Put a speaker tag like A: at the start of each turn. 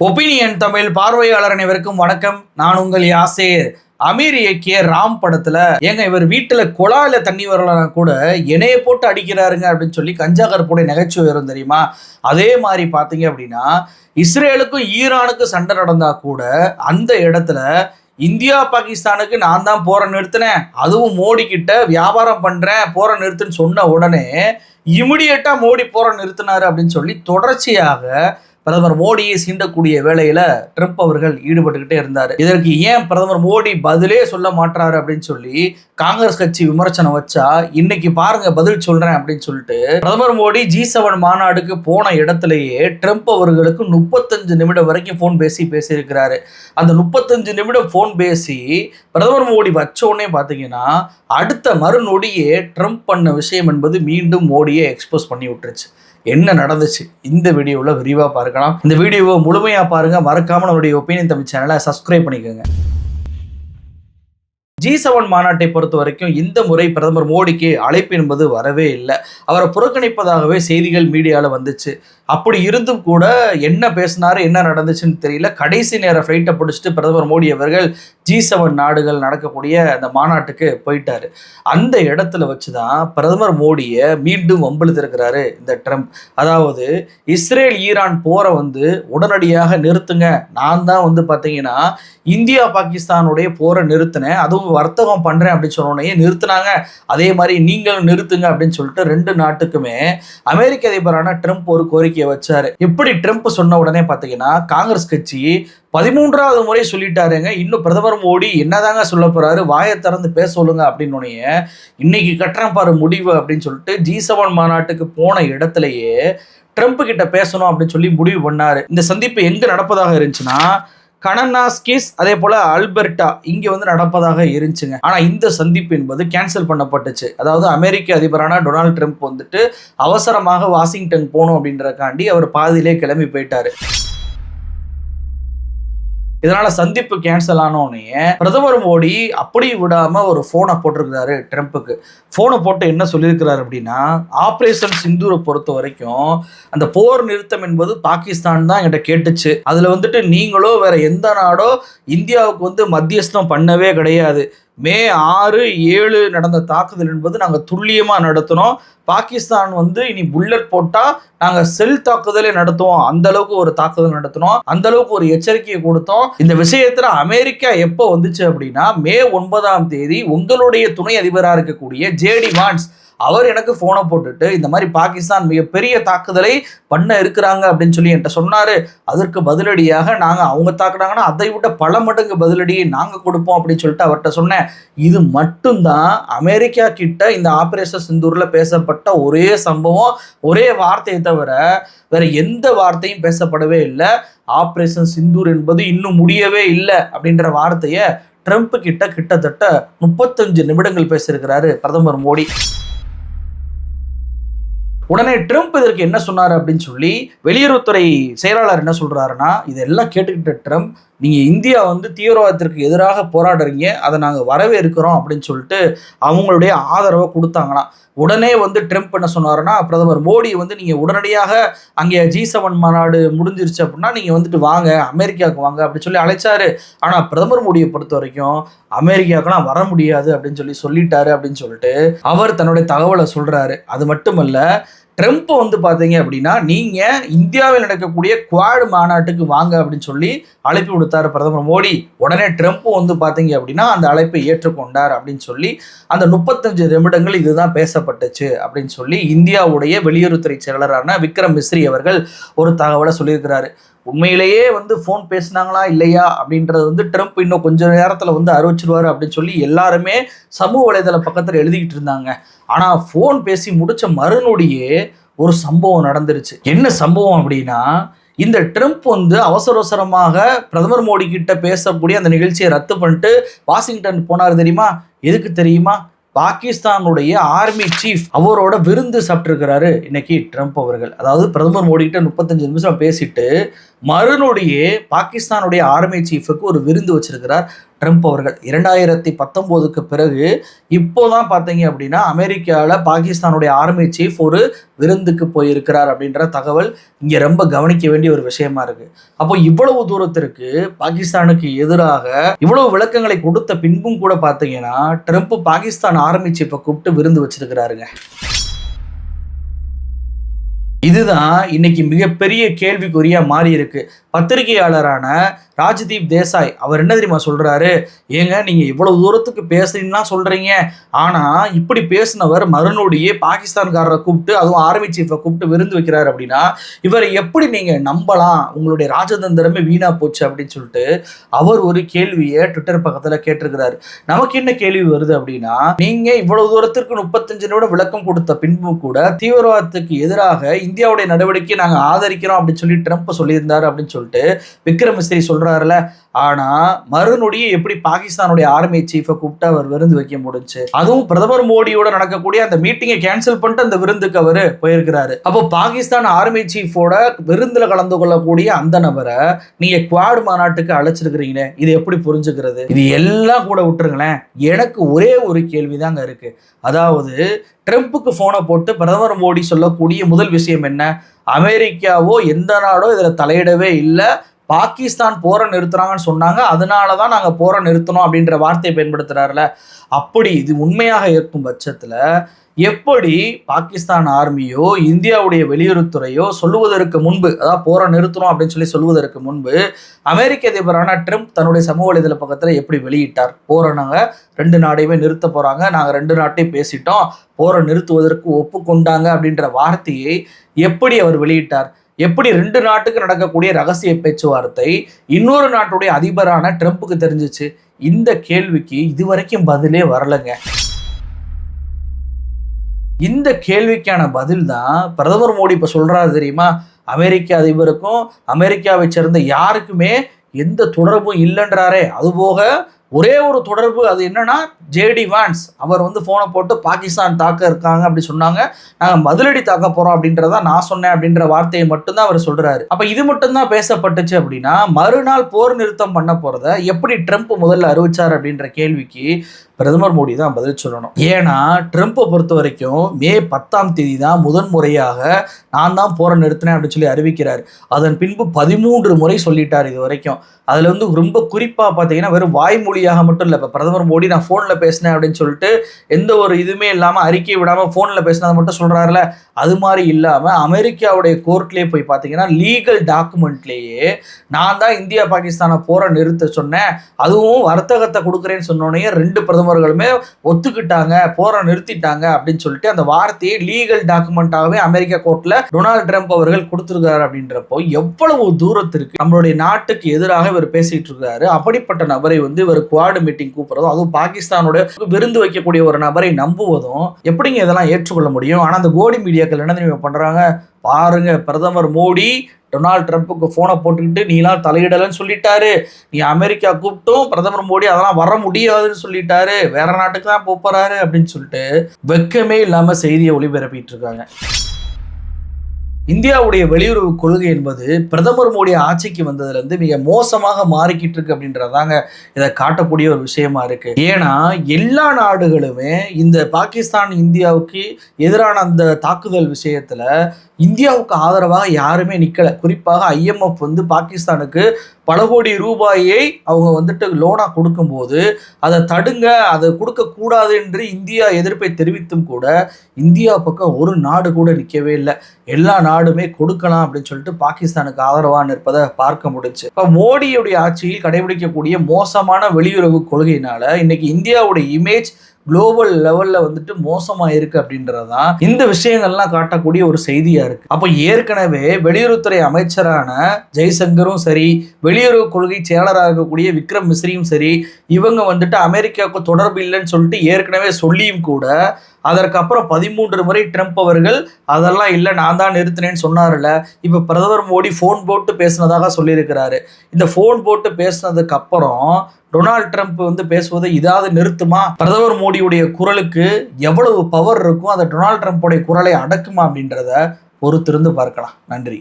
A: Opinion Tamil பார்வையாளர் அனைவருக்கும் வணக்கம். நான் உங்கள் யாசேர் அமீர் இயக்கிய ராம் படத்துல. ஏங்க இவர் வீட்டுல குழாயில தண்ணி வரலனா கூட இணைய போட்டு அடிக்கிறாருங்க அப்படின்னு சொல்லி கஞ்சா கருப்புடைய நகைச்சுவை வரும் தெரியுமா? அதே மாதிரி பாத்தீங்க அப்படின்னா இஸ்ரேலுக்கும் ஈரானுக்கும் சண்டை நடந்தா கூட அந்த இடத்துல இந்தியா பாகிஸ்தானுக்கு நான் தான் போற நிறுத்தினேன். அதுவும் மோடி கிட்ட வியாபாரம் பண்றேன் போற நிறுத்துன்னு சொன்ன உடனே இமிடியட்டா மோடி போற நிறுத்தினாரு அப்படின்னு சொல்லி தொடர்ச்சியாக பிரதமர் மோடியை சீண்டக்கூடிய வேலையில ட்ரம்ப் அவர்கள் ஈடுபட்டுக்கிட்டே இருந்தார். இதற்கு ஏன் பிரதமர் மோடி பதிலே சொல்ல மாட்டாரு அப்படின்னு சொல்லி காங்கிரஸ் கட்சி விமர்சனம் வச்சா இன்னைக்கு பாருங்க பதில் சொல்றேன் அப்படின்னு சொல்லிட்டு பிரதமர் மோடி ஜி செவன் மாநாடுக்கு போன இடத்திலேயே ட்ரம்ப் அவர்களுக்கு முப்பத்தஞ்சு நிமிடம் வரைக்கும் ஃபோன் பேசி பேசியிருக்கிறாரு. அந்த முப்பத்தஞ்சு நிமிடம் ஃபோன் பேசி பிரதமர் மோடி வச்ச உடனே பார்த்தீங்கன்னா அடுத்த மறுநொடியே ட்ரம்ப் பண்ண விஷயம் என்பது மீண்டும் மோடியை எக்ஸ்போஸ் பண்ணி விட்டுருச்சு. என்ன நடந்துச்சு? இந்த வீடியோவில் விரிவாக பார்க்கலாம். இந்த வீடியோவை முழுமையாக பாருங்க. மறக்காமல் நம்மளுடைய ஒப்பீனியன் தமிழ் சேனலை சப்ஸ்கிரைப் பண்ணிக்கோங்க. ஜி செவன் மாநாட்டை பொறுத்த வரைக்கும் இந்த முறை பிரதமர் மோடிக்கு அழைப்பு என்பது வரவே இல்லை. அவரை புறக்கணிப்பதாகவே செய்திகள் மீடியாவில் வந்துச்சு. அப்படி இருந்தும் கூட என்ன பேசினாரு என்ன நடந்துச்சுன்னு தெரியல. கடைசி நேர ஃப்ளைட்டை பிடிச்சிட்டு பிரதமர் மோடி அவர்கள் ஜி செவன் நாடுகள் நடக்கக்கூடிய அந்த மாநாட்டுக்கு போயிட்டாரு. அந்த இடத்துல வச்சு தான் பிரதமர் மோடியை மீண்டும் வம்பிழுத்திருக்கிறாரு இந்த ட்ரம்ப். அதாவது இஸ்ரேல் ஈரான் போரை வந்து உடனடியாக நிறுத்துங்க. நான் தான் வந்து பார்த்தீங்கன்னா இந்தியா பாகிஸ்தானுடைய போரை நிறுத்தினேன். அதுவும் வர்த்தகம் பண்ணுறேன் அப்படின்னு சொன்னோடனே நிறுத்தினாங்க. அதே மாதிரி நீங்களும் நிறுத்துங்க அப்படின்னு சொல்லிட்டு ரெண்டு நாட்டுக்குமே அமெரிக்க அதிபரான ட்ரம்ப் ஒரு கோரிக்கை கோரிக்கையை வச்சாரு. எப்படி ட்ரம்ப் சொன்ன உடனே பார்த்தீங்கன்னா காங்கிரஸ் கட்சி பதிமூன்றாவது முறை சொல்லிட்டாருங்க. இன்னும் பிரதமர் மோடி என்னதாங்க சொல்ல போறாரு? வாயை திறந்து பேச சொல்லுங்க அப்படின்னு இன்னைக்கு கட்டுறேன் பாரு முடிவு அப்படின்னு சொல்லிட்டு ஜி செவன் மாநாட்டுக்கு போன இடத்துலயே ட்ரம்ப் கிட்ட பேசணும் அப்படின்னு சொல்லி முடிவு பண்ணாரு. இந்த சந்திப்பு எங்க நடப்பதாக இருந்துச்சுன்னா கனனாஸ்கிஸ் அதே போல அல்பர்டா இங்கே வந்து நடப்பதாக இருந்துச்சுங்க. ஆனா இந்த சந்திப்பு என்பது கேன்சல் பண்ணப்பட்டுச்சு. அதாவது அமெரிக்க அதிபரான டொனால்ட் ட்ரம்ப் வந்துட்டு அவசரமாக வாஷிங்டன் போகணும் அப்படின்றக்காண்டி அவர் பாதியிலே கிளம்பி போயிட்டாரு. இதனால சந்திப்பு கேன்சல் ஆனோடனே பிரதமர் மோடி அப்படி விடாம ஒரு போனை போட்டிருக்கிறாரு ட்ரம்ப்புக்கு. போனை போட்டு என்ன சொல்லியிருக்கிறாரு அப்படின்னா ஆப்ரேஷன் சிந்தூரை பொறுத்த வரைக்கும் அந்த போர் நிறுத்தம் என்பது பாகிஸ்தான் தான் என்கிட்ட கேட்டுச்சு. அதுல வந்துட்டு நீங்களோ வேற எந்த நாடோ இந்தியாவுக்கு வந்து மத்தியஸ்தம் பண்ணவே கிடையாது. மே ஆறு ஏழு நடந்த தாக்குதல் என்பது நாங்கள் துல்லியமாக நடத்தினோம். பாகிஸ்தான் வந்து இனி புல்லட் போட்டால் நாங்கள் செல் தாக்குதலே நடத்துவோம். அந்த அளவுக்கு ஒரு தாக்குதல் நடத்தினோம். அந்த அளவுக்கு ஒரு எச்சரிக்கையை கொடுத்தோம். இந்த விஷயத்தில் அமெரிக்கா எப்போ வந்துச்சு அப்படின்னா மே ஒன்பதாம் தேதி உங்களுடைய துணை அதிபராக இருக்கக்கூடிய ஜேடி வான்ஸ் அவர் எனக்கு ஃபோனை போட்டுட்டு இந்த மாதிரி பாகிஸ்தான் மிகப்பெரிய தாக்குதலை பண்ண இருக்கிறாங்க அப்படின்னு சொல்லி என்கிட்ட சொன்னாரு. அதற்கு பதிலடியாக நாங்கள் அவங்க தாக்குனாங்கன்னா அதை விட பல மடங்கு பதிலடியை நாங்கள் கொடுப்போம் அப்படின்னு சொல்லிட்டு அவர்கிட்ட சொன்னேன். இது மட்டும்தான். அமெரிக்கா கிட்ட இந்த ஆபரேஷன் சிந்தூர்ல பேசப்பட்ட ஒரே சம்பவம் ஒரே வார்த்தையை தவிர வேற எந்த வார்த்தையும் பேசப்படவே இல்லை. ஆபரேஷன் சிந்தூர் என்பது இன்னும் முடியவே இல்லை அப்படின்ற வார்த்தையை ட்ரம்ப் கிட்ட கிட்டத்தட்ட முப்பத்தஞ்சு நிமிடங்கள் பேசியிருக்கிறாரு பிரதமர் மோடி. உடனே ட்ரம்ப் இதற்கு என்ன சொன்னார் அப்படின்னு சொல்லி வெளியுறவுத்துறை செயலாளர் என்ன சொல்றாருன்னா இதெல்லாம் கேட்டுக்கிட்ட ட்ரம்ப் நீங்க இந்தியா வந்து தீவிரவாதத்திற்கு எதிராக போராடுறீங்க அதை நாங்கள் வரவேற்கிறோம் அப்படின்னு சொல்லிட்டு அவங்களுடைய ஆதரவை கொடுத்தாங்களாம். உடனே வந்து ட்ரம்ப் என்ன சொன்னாருன்னா பிரதமர் மோடி வந்து நீங்கள் உடனடியாக அங்கே ஜி செவன் மாநாடு முடிஞ்சிருச்சு அப்படின்னா நீங்கள் வந்துட்டு வாங்க அமெரிக்காவுக்கு வாங்க அப்படின்னு சொல்லி அழைச்சாரு. ஆனால் பிரதமர் மோடியை பொறுத்த வரைக்கும் அமெரிக்காவுக்குலாம் வர முடியாது அப்படின்னு சொல்லி சொல்லிட்டாரு அப்படின்னு சொல்லிட்டு அவர் தன்னுடைய தகவலை சொல்கிறாரு அது மட்டுமல்ல ட்ரம்ப் வந்து பார்த்தீங்க அப்படின்னா நீங்கள் இந்தியாவில் நடக்கக்கூடிய குவாடு மாநாட்டுக்கு வாங்க அப்படின்னு சொல்லி அழைப்பு கொடுத்தார் பிரதமர் மோடி. உடனே ட்ரம்ப் வந்து பார்த்தீங்க அப்படின்னா அந்த அழைப்பை ஏற்றுக்கொண்டார் அப்படின்னு சொல்லி அந்த முப்பத்தஞ்சு நிமிடங்கள் இதுதான் பேசப்பட்டுச்சு அப்படின்னு சொல்லி இந்தியாவுடைய வெளியுறவுத்துறை செயலரான விக்ரம் மிஸ்ரி அவர்கள் ஒரு தகவலை சொல்லியிருக்கிறாரு. உண்மையிலேயே வந்து ஃபோன் பேசினாங்களா இல்லையா அப்படின்றது வந்து ட்ரம்ப் இன்னும் கொஞ்ச நேரத்தில் வந்து அறிவிச்சிருவார் அப்படின்னு சொல்லி எல்லாருமே சமூக வலைதள பக்கத்தில் எழுதிக்கிட்டு இருந்தாங்க. ஆனால் ஃபோன் பேசி முடித்த மறுநொடியே ஒரு சம்பவம் நடந்துருச்சு. என்ன சம்பவம் அப்படின்னா இந்த ட்ரம்ப் வந்து அவசர அவசரமாக பிரதமர் மோடி கிட்ட பேசக்கூடிய அந்த நிகழ்ச்சியை ரத்து பண்ணிட்டு வாஷிங்டன் போனார் தெரியுமா? எதுக்கு தெரியுமா? பாகிஸ்தானுடைய ஆர்மி சீஃப் அவரோட விருந்து சாப்பிட்டுருக்கிறாரு இன்னைக்கு ட்ரம்ப் அவர்கள். அதாவது பிரதமர் மோடி கிட்ட முப்பத்தஞ்சு நிமிஷம் பேசிட்டு மறுநொடியே பாகிஸ்தானுடைய ஆர்மி சீஃபுக்கு ஒரு விருந்து வச்சிருக்கிறார். ட்ரம்ப் அவர்கள். இரண்டாயிரத்தி பத்தொம்போதுக்கு பிறகு இப்போதான் பார்த்தீங்க அப்படின்னா அமெரிக்காவில் பாகிஸ்தானுடைய ஆர்மி சீஃப் ஒரு விருந்துக்கு போயிருக்கிறார் அப்படின்ற தகவல் இங்கே ரொம்ப கவனிக்க வேண்டிய ஒரு விஷயமா இருக்கு. அப்போ இவ்வளவு தூரத்திற்கு பாகிஸ்தானுக்கு எதிராக இவ்வளவு விளக்கங்களை கொடுத்த பின்பும் கூட பார்த்தீங்கன்னா ட்ரம்ப் பாகிஸ்தான் ஆர்மி சீஃபை கூப்பிட்டு விருந்து வச்சிருக்கிறாருங்க. இதுதான் இன்னைக்கு மிகப்பெரிய கேள்விக்குறியா மாறி இருக்கு பத்திரிகையாளரான ராஜ்தீப் தேசாய் அவர் என்ன தெரியுமா சொல்றாரு? ஏங்க நீங்க இவ்வளவு தூரத்துக்கு பேசுறீங்கன்னா சொல்றீங்க. ஆனா இப்படி பேசினவர் மறுநொடியே பாகிஸ்தான்காரரை கூப்பிட்டு அதுவும் ஆர்மி சீஃபை கூப்பிட்டு விருந்து வைக்கிறாரு அப்படின்னா இவரை எப்படி நீங்க நம்பலாம்? உங்களுடைய ராஜதந்திரமே வீணா போச்சு அப்படின்னு சொல்லிட்டு அவர் ஒரு கேள்வியை ட்விட்டர் பக்கத்துல கேட்டிருக்கிறாரு. நமக்கு என்ன கேள்வி வருது அப்படின்னா நீங்க இவ்வளவு தூரத்திற்கு முப்பத்தஞ்சு நிமிடம் விளக்கம் கொடுத்த பின்பும் கூட தீவிரவாதத்துக்கு எதிராக இந்தியாவுடைய நடவடிக்கை நாங்கள் ஆதரிக்கிறோம் அப்படின்னு சொல்லி ட்ரம்ப் சொல்லியிருந்தார் அப்படின்னு சொல்லிட்டு விக்ரம் சொல்கிறாருல ஆனா மறுநொடியே எப்படி பாகிஸ்தானுடைய ஆர்மி சீஃபை கூப்பிட்டு அவர் விருந்து வைக்க முடிஞ்சு அதுவும் பிரதமர் மோடியோட நடக்கக்கூடிய அந்த மீட்டிங்கை கேன்சல் பண்ணிட்டு அந்த விருந்துக்கு அவர் போயிருக்கிறாரு. அப்போ பாகிஸ்தான் ஆர்மி சீஃபோட விருந்துல கலந்து கொள்ளக்கூடிய அந்த நபரை நீங்க குவாட் மாநாட்டுக்கு அழைச்சிருக்கிறீங்களே இது எப்படி புரிஞ்சுக்கிறது? இது எல்லாம் கூட விட்டுருங்களேன். எனக்கு ஒரே ஒரு கேள்விதாங்க இருக்கு. அதாவது ட்ரம்ப்புக்கு போனை போட்டு பிரதமர் மோடி சொல்லக்கூடிய முதல் விஷயம் என்ன? அமெரிக்காவோ எந்த நாடோ இதில் தலையிடவே இல்லை. பாகிஸ்தான் போரை நிறுத்துறாங்கன்னு சொன்னாங்க. அதனால தான் நாங்கள் போரை நிறுத்தணும் அப்படின்ற வார்த்தையை பயன்படுத்துகிறாருல அப்படி இது உண்மையாக இருக்கும் பட்சத்தில் எப்படி பாகிஸ்தான் ஆர்மியோ இந்தியாவுடைய வெளியுறவுத்துறையோ சொல்லுவதற்கு முன்பு அதாவது போரை நிறுத்தணும் அப்படின்னு சொல்லி சொல்லுவதற்கு முன்பு அமெரிக்க அதிபரான ட்ரம்ப் தன்னுடைய சமூக வலைதள பக்கத்தில் எப்படி வெளியிட்டார்? போரை நாங்கள் ரெண்டு நாடையுமே நிறுத்த போகிறாங்க நாங்கள் ரெண்டு நாட்டையும் பேசிட்டோம். போரை நிறுத்துவதற்கு ஒப்புக்கொண்டாங்க அப்படின்ற வார்த்தையை எப்படி அவர் வெளியிட்டார்? எப்படி ரெண்டு நாட்டுக்கு நடக்கக்கூடிய ரகசிய பேச்சுவார்த்தை இன்னொரு நாட்டுடைய அதிபரான ட்ரம்ப்புக்கு தெரிஞ்சிச்சு? இந்த கேள்விக்கு இதுவரைக்கும் பதிலே வரலங்க. இந்த கேள்விக்கான பதில் தான் பிரதமர் மோடி இப்போ சொல்றாரு தெரியுமா? அமெரிக்க அதிபருக்கும் அமெரிக்காவை சேர்ந்த யாருக்குமே எந்த தொடர்பும் இல்லைன்றாரே. அதுபோக ஒரே ஒரு தொடர்பு அது என்னன்னா ஜேடி வான்ஸ் அவர் வந்து ஃபோனை போட்டு பாகிஸ்தான் தாக்க இருக்காங்க அப்படி சொன்னாங்க. நாங்கள் பதிலடி தாக்க போறோம் அப்படின்றத நான் சொன்னேன் அப்படின்ற வார்த்தையை மட்டும்தான் அவர் சொல்றாரு. அப்ப இது மட்டும்தான் பேசப்பட்டுச்சு அப்படின்னா மறுநாள் போர் நிறுத்தம் பண்ண போறத எப்படி ட்ரம்ப் முதல்ல அறிவிச்சார் அப்படின்ற கேள்விக்கு பிரதமர் மோடி தான் பதில் சொல்லணும். ஏன்னா ட்ரம்ப்பை பொறுத்த வரைக்கும் மே பத்தாம் தேதி தான் முதன் முறையாக நான் தான் போரை நிறுத்தினேன் அப்படின்னு சொல்லி அறிவிக்கிறார். அதன் பின்பு பதிமூன்று முறை சொல்லிட்டார் இது வரைக்கும். அதில் வந்து ரொம்ப குறிப்பாக பார்த்தீங்கன்னா வெறும் வாய்மொழியாக மட்டும் இல்லை இப்போ பிரதமர் மோடி நான் ஃபோனில் பேசினேன் அப்படின்னு சொல்லிட்டு எந்த ஒரு இதுவுமே இல்லாமல் அறிக்கை விடாமல் ஃபோனில் பேசினதை மட்டும் சொல்கிறாருல அது மாதிரி இல்லாமல் அமெரிக்காவுடைய கோர்ட்லேயே போய் பார்த்தீங்கன்னா லீகல் டாக்குமெண்ட்லேயே நான் தான் இந்தியா பாகிஸ்தானை போகிற நிறுத்த சொன்னேன். அதுவும் வர்த்தகத்தை கொடுக்குறேன்னு சொன்னோடனே ரெண்டு பிரதமர் பிரதமர்களுமே ஒத்துக்கிட்டாங்க போரை நிறுத்திட்டாங்க அப்படின்னு சொல்லிட்டு அந்த வார்த்தையை லீகல் டாக்குமெண்ட்டாகவே அமெரிக்கா கோர்ட்டில் டொனால்டு ட்ரம்ப் அவர்கள் கொடுத்துருக்காரு அப்படின்றப்போ எவ்வளவு தூரத்திற்கு நம்மளுடைய நாட்டுக்கு எதிராக இவர் பேசிட்டு இருக்காரு. அப்படிப்பட்ட நபரை வந்து இவர் குவாடு மீட்டிங் கூப்பிடுறதும் அதுவும் பாகிஸ்தானோட விருந்து வைக்கக்கூடிய ஒரு நபரை நம்புவதும் எப்படிங்க இதெல்லாம் ஏற்றுக்கொள்ள முடியும்? ஆனால் அந்த கோடி மீடியாக்கள் என்ன தெரியுமா பண்ணுறாங்க பாருங்க பிரதமர் மோடி டொனால்ட் ட்ரம்ப்புக்கு ஃபோனை போட்டுக்கிட்டு நீலாம் தலையிடலைன்னு சொல்லிட்டாரு. நீ அமெரிக்கா கூப்பிட்டும் பிரதமர் மோடி அதெல்லாம் வர முடியாதுன்னு சொல்லிட்டாரு. வேற நாட்டுக்கு தான் போறாரு அப்படின்னு சொல்லிட்டு வெக்கமே இல்லாம செய்தியை ஒளிபரப்பிட்டு இருக்காங்க இந்தியாவுடைய வெளியுறவு கொள்கை என்பது பிரதமர் மோடி ஆட்சிக்கு வந்ததுலேருந்து மிக மோசமாக மாறிக்கிட்டு இருக்கு அப்படின்றதாங்க இதை காட்டக்கூடிய ஒரு விஷயமா இருக்கு. ஏன்னா எல்லா நாடுகளுமே இந்த பாகிஸ்தான் இந்தியாவுக்கு எதிரான அந்த தாக்குதல் விஷயத்துல இந்தியாவுக்கு ஆதரவாக யாருமே நிற்கலை குறிப்பாக ஐஎம்எஃப் வந்து பாகிஸ்தானுக்கு பல கோடி ரூபாயை அவங்க வந்துட்டு லோனாக கொடுக்கும்போது அதை தடுங்க அதை கொடுக்கக்கூடாது என்று இந்தியா எதிர்ப்பை தெரிவித்தும் கூட இந்தியா பக்கம் ஒரு நாடு கூட நிற்கவே இல்லை. எல்லா நாடுமே கொடுக்கலாம் அப்படின்னு சொல்லிட்டு பாகிஸ்தானுக்கு ஆதரவாக நிற்பதை பார்க்க முடிஞ்சு. இப்போ மோடியுடைய ஆட்சியில் கடைபிடிக்கக்கூடிய மோசமான வெளியுறவு கொள்கையினால இன்னைக்கு இந்தியாவுடைய இமேஜ் குளோபல் லெவல்ல வந்துட்டு மோசமா இருக்கு அப்படின்றது தான் இந்த விஷயங்கள்லாம் காட்டக்கூடிய ஒரு செய்தியா இருக்கு. அப்போ ஏற்கனவே வெளியுறவுத்துறை அமைச்சரான ஜெய்சங்கரும் சரி வெளியுறவு கொள்கை செயலராக இருக்கக்கூடிய விக்ரம் மிஸ்ரியும் சரி இவங்க வந்துட்டு அமெரிக்காவுக்கு தொடர்பு இல்லைன்னு சொல்லிட்டு ஏற்கனவே சொல்லியும் கூட அதற்கப்புறம் பதிமூன்று முறை ட்ரம்ப் அவர்கள் அதெல்லாம் இல்லை நான் தான் நிறுத்தினேன்னு சொன்னார்ல இப்போ பிரதமர் மோடி ஃபோன் போட்டு பேசினதாக சொல்லியிருக்கிறாரு. இந்த ஃபோன் போட்டு பேசினதுக்கு அப்புறம் டொனால்ட் ட்ரம்ப் வந்து பேசுவதை இதாவது நிறுத்துமா? பிரதமர் மோடியுடைய குரலுக்கு எவ்வளவு பவர் இருக்கும்? அந்த டொனால்ட் ட்ரம்ப்புடைய குரலை அடக்குமா? அப்படின்றத பொறுத்திருந்து பார்க்கலாம். நன்றி.